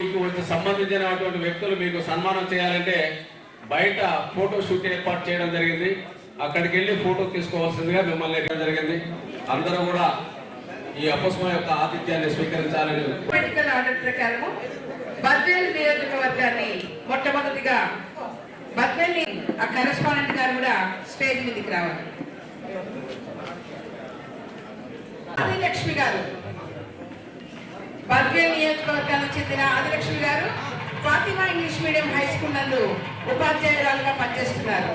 మీకు సంబంధించినటువంటి వ్యక్తులు మీకు సన్మానం చేయాలంటే బయట ఫోటో షూట్ ఏర్పాటు చేయడం జరిగింది. అక్కడికి వెళ్ళి ఫోటో తీసుకోవాల్సిందిగా మిమ్మల్ని అడగడం జరిగింది. అందరూ కూడా ఈ అపస్మ యొక్క ఆతిథ్యాన్ని స్వీకరించాలని ప్రకారము బద్వేల్ నియోజకవర్గాన్ని మొట్టమొదటిగా బద్వేల్ ఆ కరెస్పాండెంట్ గారు కూడా స్టేజ్ మీదకి రావాలి. ఆదిలక్ష్మి గారు బద్వేల్ నియోజకవర్గానికి చెందిన ఆదిలక్ష్మి గారు Fatima English medium high school నందు ఉపాధ్యాయురాలుగా పనిచేస్తున్నారు.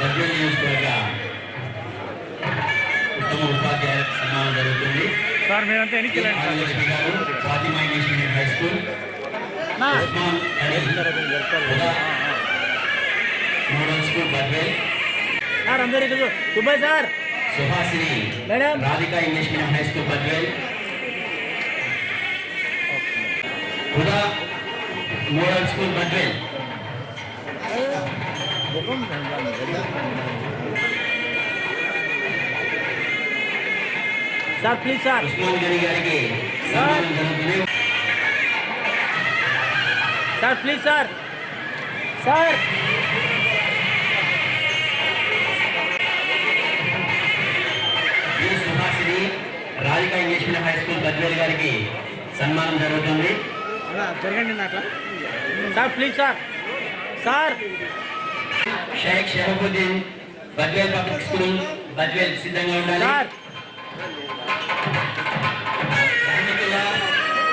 బద్వేల్ నియోజకవర్గ ఉత్తమ ఉపాధ్యాయుల సన్మానం జరుగుతుంది. సార్ మీరంతా ఎన్నికి వెళ్ళండి సార్ ఆదిలక్ష్మి గారు Fatima English medium high school. Usman Ali Huda model school Badvel sir అందరు ఇక్కడ Subbaiah sir Suhasini madam. Radhika English medium high school Badvel Huda model school Badvel sir please sir Usman Gani గారికి సన్మానం జరుగుతుంది sir please sir sir Radhika English medium high school Badvel గారికి సన్మానం జరుగుతుంది. జరగండి అట్లా sir please sir. Sir. Sheikh Sharafuddin Badvel public school Badvel సిద్ధంగా ఉండాలి. Sir. Rahmatullah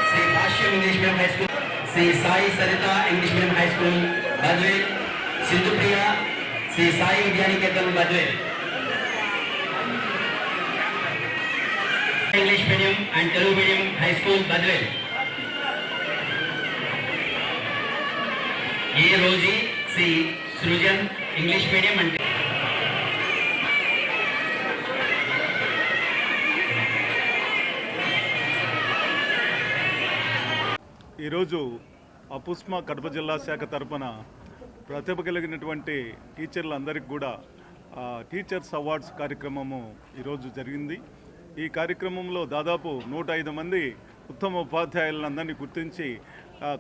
Shri Bhashyam English medium high school Shri Sai Saritha English medium high school Badvel Sindhupriya Shri Sai Vidyanikethan Badvel. English medium and Telugu medium high school Badvel A Rosy Shri Srujan English medium అంటే ఈరోజు అపుష్మ కడప జిల్లా శాఖ తరపున ప్రతిభ కలిగినటువంటి టీచర్లందరికీ కూడా teachers awards కార్యక్రమము ఈరోజు జరిగింది. ఈ కార్యక్రమంలో దాదాపు నూట ఐదు మంది ఉత్తమ ఉపాధ్యాయులందరినీ గుర్తించి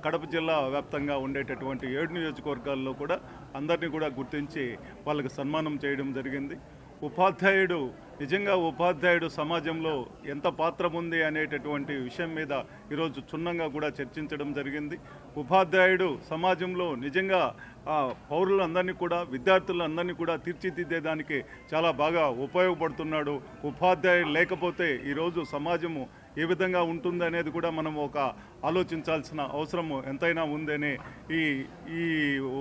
కడప జిల్లా వ్యాప్తంగా ఉండేటటువంటి ఏడు నియోజకవర్గాల్లో కూడా అందరినీ కూడా గుర్తించి వాళ్ళకి సన్మానం చేయడం జరిగింది. ఉపాధ్యాయుడు నిజంగా ఉపాధ్యాయుడు సమాజంలో ఎంత పాత్ర ఉంది అనేటటువంటి విషయం మీద ఈరోజు క్షుణ్ణంగా కూడా చర్చించడం జరిగింది. ఉపాధ్యాయుడు సమాజంలో నిజంగా ఆ, పౌరులందరినీ కూడా విద్యార్థులందరినీ కూడా తీర్చిదిద్దేదానికి చాలా బాగా ఉపయోగపడుతున్నాడు. ఉపాధ్యాయుడు లేకపోతే ఈరోజు సమాజము ఏ విధంగా ఉంటుంది అనేది కూడా మనం ఒక ఆలోచించాల్సిన అవసరం ఎంతైనా ఉందని ఈ ఈ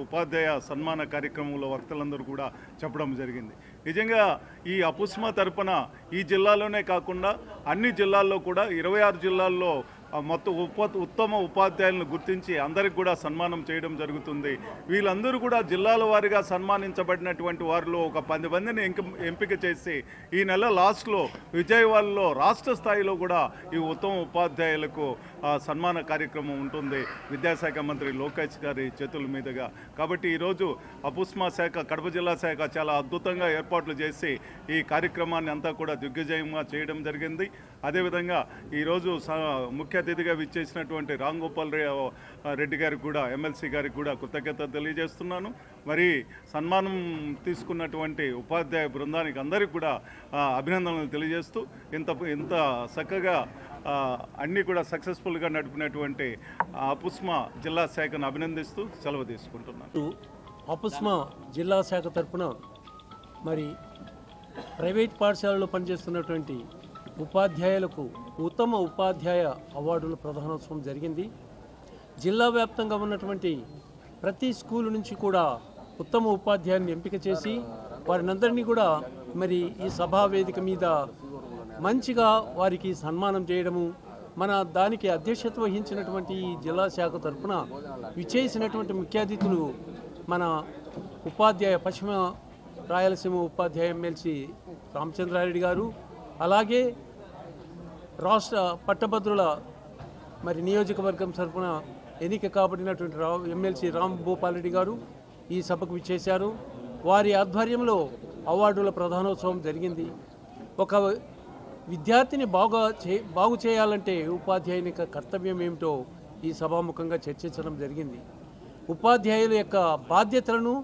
ఉపాధ్యాయ సన్మాన కార్యక్రమంలో వక్తలందరూ కూడా చెప్పడం జరిగింది. నిజంగా ఈ అపుస్మ తరపున ఈ జిల్లాలోనే కాకుండా అన్ని జిల్లాల్లో కూడా ఇరవై ఆరు జిల్లాల్లో మొత్తం ఉప ఉత్తమ ఉపాధ్యాయులను గుర్తించి అందరికి కూడా సన్మానం చేయడం జరుగుతుంది. వీళ్ళందరూ కూడా జిల్లాల వారిగా సన్మానించబడినటువంటి వారిలో ఒక పది మందిని ఎంక- ఎంపిక చేసి ఈ నెల లాస్ట్లో విజయవాడలో రాష్ట్ర స్థాయిలో కూడా ఈ ఉత్తమ ఉపాధ్యాయులకు సన్మాన కార్యక్రమం ఉంటుంది. విద్యాశాఖ మంత్రి లోకేష్ గారి చేతుల మీదుగా. కాబట్టి ఈరోజు అపుస్మా శాఖ కడప జిల్లా శాఖ చాలా అద్భుతంగా ఏర్పాట్లు చేసి ఈ కార్యక్రమాన్ని అంతా కూడా దిగ్విజయంగా చేయడం జరిగింది. అదేవిధంగా ఈరోజు స- ముఖ్య అతిథిగా విచ్చేసినటువంటి రామ్ గోపాల్ రే- రెడ్డి గారికి కూడా ఎమ్మెల్సీ గారికి కూడా కృతజ్ఞత తెలియజేస్తున్నాను. మరి సన్మానం తీసుకున్నటువంటి ఉపాధ్యాయ బృందానికి అందరికీ కూడా అభినందనలు తెలియజేస్తూ ఇంత ఇంత చక్కగా అన్నీ కూడా సక్సెస్ఫుల్గా నడిపినటువంటి అపుస్మ జిల్లా శాఖను అభినందిస్తూ సెలవు తీసుకుంటున్నాను. అపుస్మా జిల్లా శాఖ తరపున మరి ప్రైవేట్ పాఠశాలలో పనిచేస్తున్నటువంటి ఉపాధ్యాయులకు ఉత్తమ ఉపాధ్యాయ అవార్డుల ప్రధానోత్సవం జరిగింది. జిల్లా వ్యాప్తంగా ఉన్నటువంటి ప్రతి స్కూల్ నుంచి కూడా ఉత్తమ ఉపాధ్యాయుని ఎంపిక చేసి వారినందరినీ కూడా మరి ఈ సభా వేదిక మీద మంచిగా వారికి సన్మానం చేయడము మన దానికి అధ్యక్షత వహించినటువంటి ఈ జిల్లా శాఖ తరఫున విచ్చేసినటువంటి ముఖ్య అతిథులు మన ఉపాధ్యాయ పశ్చిమ రాయలసీమ ఉపాధ్యాయ ఎమ్మెల్సీ రామచంద్రారెడ్డి గారు అలాగే రాష్ట్ర పట్టభద్రుల మరి నియోజకవర్గం తరఫున ఎన్నిక కాబడినటువంటి రా ఎమ్మెల్సీ రామ్ భూపాల్ రెడ్డి గారు ఈ సభకు విచ్చేశారు. వారి ఆధ్వర్యంలో అవార్డుల ప్రధానోత్సవం జరిగింది. ఒక విద్యార్థిని బాగా చే బాగు చేయాలంటే ఉపాధ్యాయుని యొక్క కర్తవ్యం ఏమిటో ఈ సభాముఖంగా చర్చించడం జరిగింది. ఉపాధ్యాయుల యొక్క బాధ్యతలను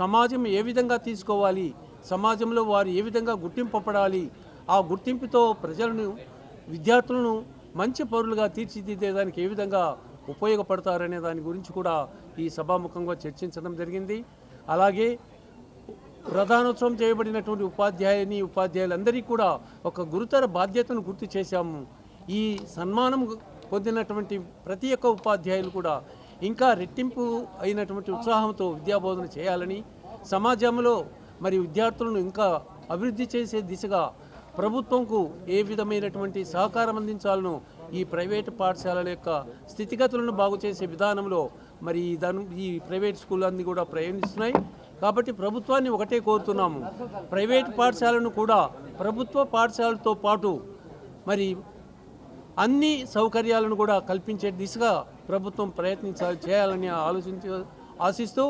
సమాజం ఏ విధంగా తీసుకోవాలి సమాజంలో వారు ఏ విధంగా గుర్తింపబడాలి ఆ గుర్తింపుతో ప్రజలను విద్యార్థులను మంచి పౌరులుగా తీర్చిదిద్దేదానికి ఏ విధంగా ఉపయోగపడతారనే దాని గురించి కూడా ఈ సభాముఖంగా చర్చించడం జరిగింది. అలాగే ప్రధానోత్సవం చేయబడినటువంటి ఉపాధ్యాయుని ఉపాధ్యాయులందరికీ కూడా ఒక గురుతర బాధ్యతను గుర్తు చేశాము. ఈ సన్మానం పొందినటువంటి ప్రతి ఒక్క ఉపాధ్యాయులు కూడా ఇంకా రెట్టింపు అయినటువంటి ఉత్సాహంతో విద్యాబోధన చేయాలని సమాజంలో మరి విద్యార్థులను ఇంకా అభివృద్ధి చేసే దిశగా ప్రభుత్వంకు ఏ విధమైనటువంటి సహకారం అందించాలనో ఈ ప్రైవేటు పాఠశాలల యొక్క స్థితిగతులను బాగు చేసే విధానంలో మరి దాని ఈ ప్రైవేట్ స్కూల్ అన్నీ కూడా ప్రయాణిస్తున్నాయి. కాబట్టి ప్రభుత్వాన్ని ఒకటే కోరుతున్నాము. ప్రైవేట్ పాఠశాలను కూడా ప్రభుత్వ పాఠశాలతో పాటు మరి అన్ని సౌకర్యాలను కూడా కల్పించే దిశగా ప్రభుత్వం ప్రయత్నించాలి చేయాలని ఆలోచించ ఆశిస్తూ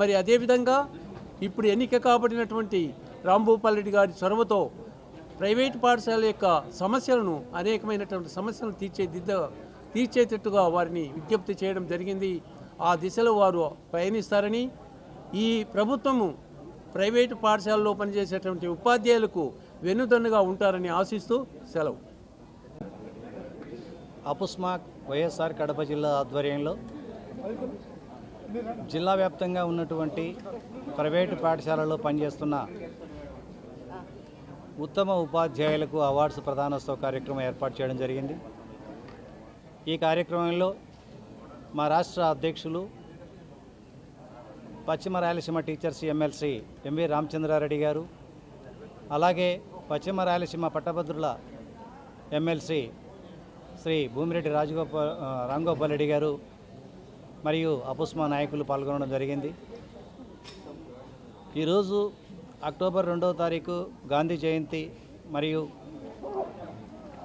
మరి అదేవిధంగా ఇప్పుడు ఎన్నిక కాబడినటువంటి రాంభూపాల్ రెడ్డి గారి చొరవతో ప్రైవేట్ పాఠశాల యొక్క సమస్యలను అనేకమైనటువంటి సమస్యలను తీర్చే దిద్ద తీర్చేటట్టుగా వారిని విజ్ఞప్తి చేయడం జరిగింది. ఆ దిశలో వారు పయనిస్తారని ఈ ప్రభుత్వము ప్రైవేటు పాఠశాలలో పనిచేసేటువంటి ఉపాధ్యాయులకు వెన్నుదన్నుగా ఉంటారని ఆశిస్తూ సెలవు. అపుస్మాక్ వైఎస్ఆర్ కడప జిల్లా ఆధ్వర్యంలో జిల్లా వ్యాప్తంగా ఉన్నటువంటి ప్రైవేటు పాఠశాలలో పనిచేస్తున్న ఉత్తమ ఉపాధ్యాయులకు అవార్డ్స్ ప్రధానోత్సవ కార్యక్రమం ఏర్పాటు చేయడం జరిగింది. ఈ కార్యక్రమంలో మా రాష్ట్ర అధ్యక్షులు పశ్చిమ Rayalaseema teachers MLC M V Ramachandra Reddy గారు అలాగే పశ్చిమ రాయలసీమ పట్టభద్రుల ఎమ్మెల్సీ శ్రీ భూమిరెడ్డి రాజగోపాల్ రామ్గోపాల్ రాంగోపాల్ రెడ్డి గారు మరియు అపుస్మా నాయకులు పాల్గొనడం జరిగింది. ఈరోజు అక్టోబర్ రెండవ తారీఖు గాంధీ జయంతి మరియు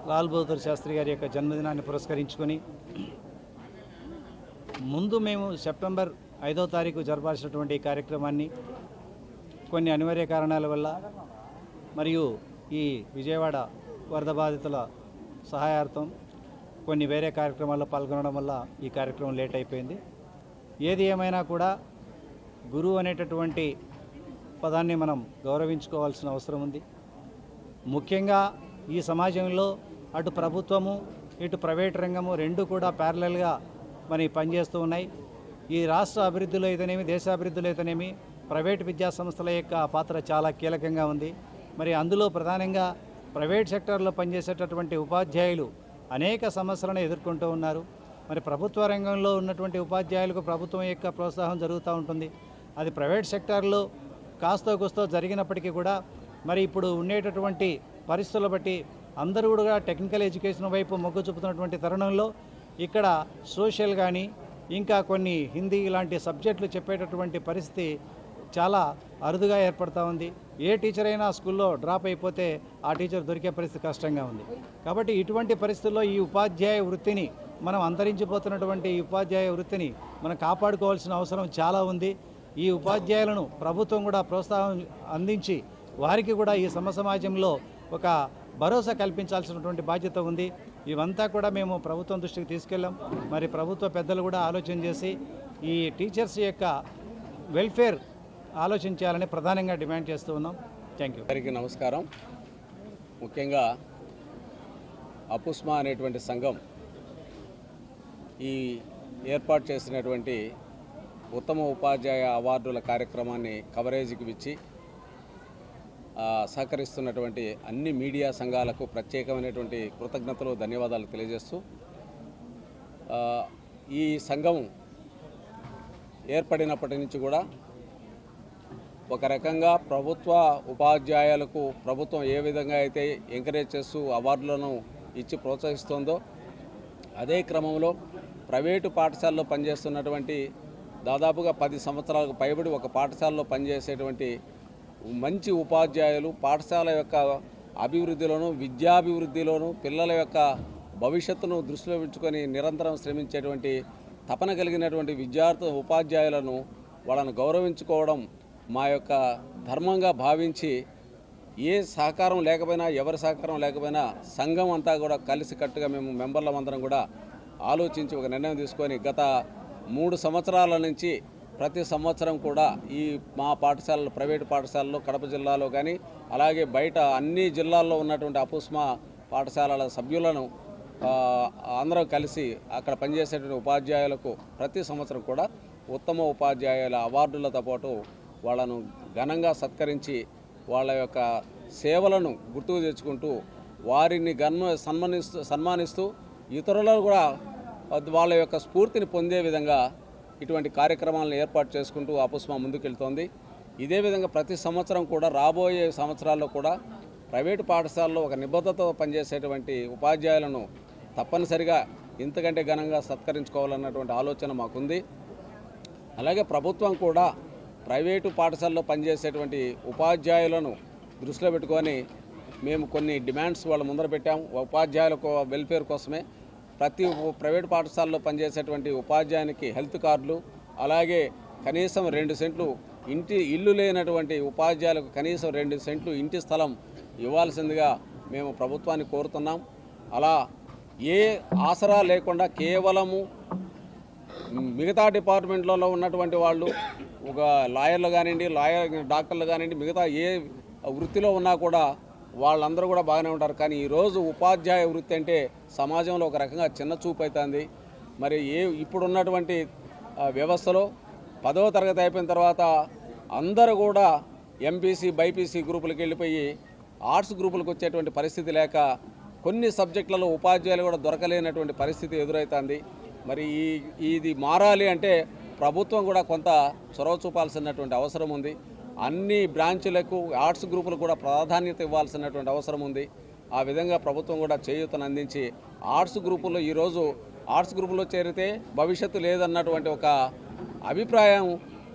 లాల్ బహదూర్ శాస్త్రి గారి యొక్క జన్మదినాన్ని పురస్కరించుకొని ముందు మేము సెప్టెంబర్ ఐదో తారీఖు జరపాల్సినటువంటి ఈ కార్యక్రమాన్ని కొన్ని అనివార్య కారణాల వల్ల మరియు ఈ విజయవాడ వరద బాధితుల సహాయార్థం కొన్ని వేరే కార్యక్రమాల్లో పాల్గొనడం వల్ల ఈ కార్యక్రమం లేట్ అయిపోయింది. ఏది ఏమైనా కూడా గురువు అనేటటువంటి పదాన్ని మనం గౌరవించుకోవాల్సిన అవసరం ఉంది. ముఖ్యంగా ఈ సమాజంలో అటు ప్రభుత్వము ఇటు ప్రైవేట్ రంగము రెండు కూడా ప్యారలల్గా మరి పనిచేస్తూ ఉన్నాయి. ఈ రాష్ట్ర అభివృద్ధిలో అయితేనేమి దేశాభివృద్ధిలో అయితేనేమి ప్రైవేట్ విద్యా సంస్థల యొక్క పాత్ర చాలా కీలకంగా ఉంది. మరి అందులో ప్రధానంగా ప్రైవేట్ సెక్టార్లో పనిచేసేటటువంటి ఉపాధ్యాయులు అనేక సమస్యలను ఎదుర్కొంటూ ఉన్నారు. మరి ప్రభుత్వ రంగంలో ఉన్నటువంటి ఉపాధ్యాయులకు ప్రభుత్వం యొక్క ప్రోత్సాహం జరుగుతూ ఉంటుంది. అది ప్రైవేట్ సెక్టార్లో కాస్తో కూస్తో జరిగినప్పటికీ కూడా మరి ఇప్పుడు ఉండేటటువంటి పరిస్థితుల బట్టి అందరూ కూడా టెక్నికల్ ఎడ్యుకేషన్ వైపు మొగ్గు చూపుతున్నటువంటి తరుణంలో ఇక్కడ సోషల్ కానీ ఇంకా కొన్ని హిందీ ఇలాంటి సబ్జెక్టులు చెప్పేటటువంటి పరిస్థితి చాలా అరుదుగా ఏర్పడతా ఉంది. ఏ టీచర్ అయినా స్కూల్లో డ్రాప్ అయిపోతే ఆ టీచర్ దొరికే పరిస్థితి కష్టంగా ఉంది. కాబట్టి ఇటువంటి పరిస్థితుల్లో ఈ ఉపాధ్యాయ వృత్తిని మనం అంతరించిపోతున్నటువంటి ఈ ఉపాధ్యాయ వృత్తిని మనం కాపాడుకోవాల్సిన అవసరం చాలా ఉంది. ఈ ఉపాధ్యాయులను ప్రభుత్వం కూడా ప్రోత్సాహం అందించి వారికి కూడా ఈ సమ సమాజంలో ఒక భరోసా కల్పించాల్సినటువంటి బాధ్యత ఉంది. ఇవంతా కూడా మేము ప్రభుత్వం దృష్టికి తీసుకెళ్ళాం. మరి ప్రభుత్వ పెద్దలు కూడా ఆలోచన చేసి ఈ టీచర్స్ యొక్క వెల్ఫేర్ ఆలోచించాలని ప్రధానంగా డిమాండ్ చేస్తూ ఉన్నాం. Thank you. అందరికీ నమస్కారం. ముఖ్యంగా అపుస్మా అనేటువంటి సంఘం ఈ ఏర్పాటు చేసినటువంటి ఉత్తమ ఉపాధ్యాయ అవార్డుల కార్యక్రమాన్ని కవరేజీకి ఇచ్చి సహకరిస్తున్నటువంటి అన్ని మీడియా సంఘాలకు ప్రత్యేకమైనటువంటి కృతజ్ఞతలు ధన్యవాదాలు తెలియజేస్తూ ఈ సంఘం ఏర్పడినప్పటి నుంచి కూడా ఒక రకంగా ప్రభుత్వ ఉపాధ్యాయులకు ప్రభుత్వం ఏ విధంగా అయితే ఎంకరేజ్ చేస్తూ అవార్డులను ఇచ్చి ప్రోత్సహిస్తోందో అదే క్రమంలో ప్రైవేటు పాఠశాలలో పనిచేస్తున్నటువంటి దాదాపుగా పది సంవత్సరాలకు పైబడి ఒక పాఠశాలలో పనిచేసేటువంటి మంచి ఉపాధ్యాయులు పాఠశాల యొక్క అభివృద్ధిలోను విద్యాభివృద్ధిలోను పిల్లల యొక్క భవిష్యత్తును దృష్టిలో ఉంచుకొని నిరంతరం శ్రమించేటువంటి తపన కలిగినటువంటి విద్యార్థు ఉపాధ్యాయులను వాళ్ళను గౌరవించుకోవడం మా యొక్క ధర్మంగా భావించి ఏ సహకారం లేకపోయినా ఎవరి సహకారం లేకపోయినా సంఘం అంతా కూడా కలిసికట్టుగా మేము మెంబర్లం అందరం కూడా ఆలోచించి ఒక నిర్ణయం తీసుకొని గత మూడు సంవత్సరాల నుంచి ప్రతి సంవత్సరం కూడా ఈ మా పాఠశాలలు ప్రైవేటు పాఠశాలలు కడప జిల్లాలో కానీ అలాగే బయట అన్ని జిల్లాల్లో ఉన్నటువంటి అపుస్మా పాఠశాలల సభ్యులను అందరం కలిసి అక్కడ పనిచేసేటువంటి ఉపాధ్యాయులకు ప్రతి సంవత్సరం కూడా ఉత్తమ ఉపాధ్యాయుల అవార్డులతో పాటు వాళ్ళను ఘనంగా సత్కరించి వాళ్ళ యొక్క సేవలను గుర్తుకు తెచ్చుకుంటూ వారిని గన్మ సన్మానిస్తూ సన్మానిస్తూ ఇతరులను కూడా వాళ్ళ యొక్క స్ఫూర్తిని పొందే విధంగా ఇటువంటి కార్యక్రమాలను ఏర్పాటు చేసుకుంటూ అపుస్మా ముందుకెళ్తోంది. ఇదే విధంగా ప్రతి సంవత్సరం కూడా రాబోయే సంవత్సరాల్లో కూడా ప్రైవేటు పాఠశాలలో ఒక నిబద్ధతతో పనిచేసేటువంటి ఉపాధ్యాయులను తప్పనిసరిగా ఇంతకంటే ఘనంగా సత్కరించుకోవాలన్నటువంటి ఆలోచన మాకుంది. అలాగే ప్రభుత్వం కూడా ప్రైవేటు పాఠశాలలో పనిచేసేటువంటి ఉపాధ్యాయులను దృష్టిలో పెట్టుకొని మేము కొన్ని డిమాండ్స్ వాళ్ళ ముందర పెట్టాము. ఉపాధ్యాయుల వెల్ఫేర్ కోసమే ప్రతి ప్రైవేట్ పాఠశాలలో పనిచేసేటువంటి ఉపాధ్యాయునికి హెల్త్ కార్డులు అలాగే కనీసం రెండు సెంట్లు ఇంటి ఇల్లు లేనటువంటి ఉపాధ్యాయులకు కనీసం రెండు సెంట్లు ఇంటి స్థలం ఇవ్వాల్సిందిగా మేము ప్రభుత్వాన్ని కోరుతున్నాం. అలా ఏ ఆసరా లేకుండా కేవలము మిగతా డిపార్ట్మెంట్లలో ఉన్నటువంటి వాళ్ళు ఒక లాయర్లు కానివ్వండి లాయర్ డాక్టర్లు కానివ్వండి మిగతా ఏ వృత్తిలో ఉన్నా కూడా వాళ్ళందరూ కూడా బాగానే ఉంటారు. కానీ ఈరోజు ఉపాధ్యాయ వృత్తి అంటే సమాజంలో ఒక రకంగా చిన్న చూపు అవుతుంది మరి ఏ ఇప్పుడున్నటువంటి వ్యవస్థలో పదవ తరగతి అయిపోయిన తర్వాత అందరూ కూడా ఎంపీసీ బైపీసీ గ్రూపులకు వెళ్ళిపోయి ఆర్ట్స్ గ్రూపులకు వచ్చేటువంటి పరిస్థితి లేక కొన్ని సబ్జెక్టులలో ఉపాధ్యాయులు కూడా దొరకలేనటువంటి పరిస్థితి ఎదురవుతుంది మరి ఈ ఇది మారాలి అంటే ప్రభుత్వం కూడా కొంత చొరవ చూపాల్సినటువంటి అవసరం ఉంది. అన్ని బ్రాంచులకు ఆర్ట్స్ గ్రూపులకు కూడా ప్రాధాన్యత ఇవ్వాల్సినటువంటి అవసరం ఉంది. ఆ విధంగా ప్రభుత్వం కూడా చేయూతను అందించి ఆర్ట్స్ గ్రూపుల్లో ఈరోజు ఆర్ట్స్ గ్రూపులో చేరితే భవిష్యత్తు లేదన్నటువంటి ఒక అభిప్రాయం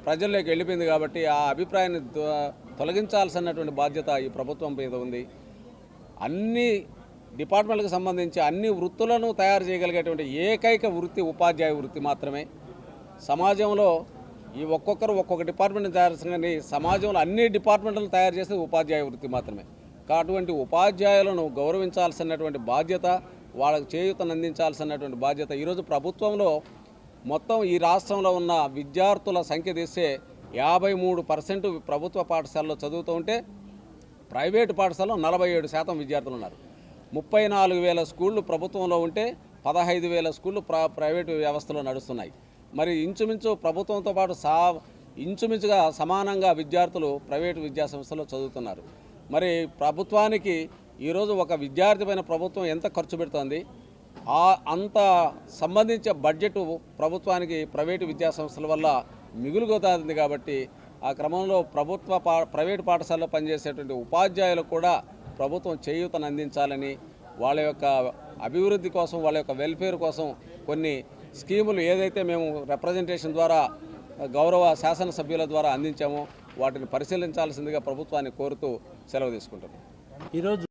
ప్రజల్లోకి వెళ్ళిపోయింది కాబట్టి ఆ అభిప్రాయాన్ని తొలగించాల్సినటువంటి బాధ్యత ఈ ప్రభుత్వం మీద ఉంది. అన్ని డిపార్ట్మెంట్లకు సంబంధించి అన్ని వృత్తులను తయారు చేయగలిగేటువంటి ఏకైక వృత్తి ఉపాధ్యాయ వృత్తి మాత్రమే. సమాజంలో ఈ ఒక్కొక్కరు ఒక్కొక్క డిపార్ట్మెంట్ తయారు కానీ సమాజంలో అన్ని డిపార్ట్మెంట్లను తయారు చేసేది ఉపాధ్యాయ వృత్తి మాత్రమే. అటువంటి ఉపాధ్యాయులను గౌరవించాల్సినటువంటి బాధ్యత వాళ్ళకు చేయూతను అందించాల్సినటువంటి బాధ్యత ఈరోజు ప్రభుత్వంలో మొత్తం ఈ రాష్ట్రంలో ఉన్న విద్యార్థుల సంఖ్య తీస్తే యాభై మూడు పర్సెంట్ ప్రభుత్వ పాఠశాలలో చదువుతూ ఉంటే ప్రైవేటు పాఠశాలలో నలభై ఏడు శాతం విద్యార్థులు ఉన్నారు. ముప్పై నాలుగు వేల స్కూళ్ళు ప్రభుత్వంలో ఉంటే పదహైదు వేల స్కూళ్ళు ప్ర ప్రైవేటు వ్యవస్థలో నడుస్తున్నాయి. మరి ఇంచుమించు ప్రభుత్వంతో పాటు సా ఇంచుమించుగా సమానంగా విద్యార్థులు ప్రైవేటు విద్యా సంస్థలో చదువుతున్నారు. మరి ప్రభుత్వానికి ఈరోజు ఒక విద్యార్థి పైన ప్రభుత్వం ఎంత ఖర్చు పెడుతోంది? ఆ అంత సంబంధించే బడ్జెట్ ప్రభుత్వానికి ప్రైవేటు విద్యా సంస్థల వల్ల మిగులుగోతుంది కాబట్టి ఆ క్రమంలో ప్రభుత్వ పా ప్రైవేటు పాఠశాలలో పనిచేసేటువంటి ఉపాధ్యాయులకు కూడా ప్రభుత్వం చేయూతను అందించాలని వాళ్ళ యొక్క అభివృద్ధి కోసం వాళ్ళ యొక్క వెల్ఫేర్ కోసం కొన్ని స్కీములు ఏదైతే మేము రిప్రజెంటేషన్ ద్వారా గౌరవ శాసనసభ్యుల ద్వారా అందించామో వాటిని పరిశీలించాల్సిందిగా ప్రభుత్వాన్ని కోరుతూ సెలవు తీసుకుంటున్నాం. ఈరోజు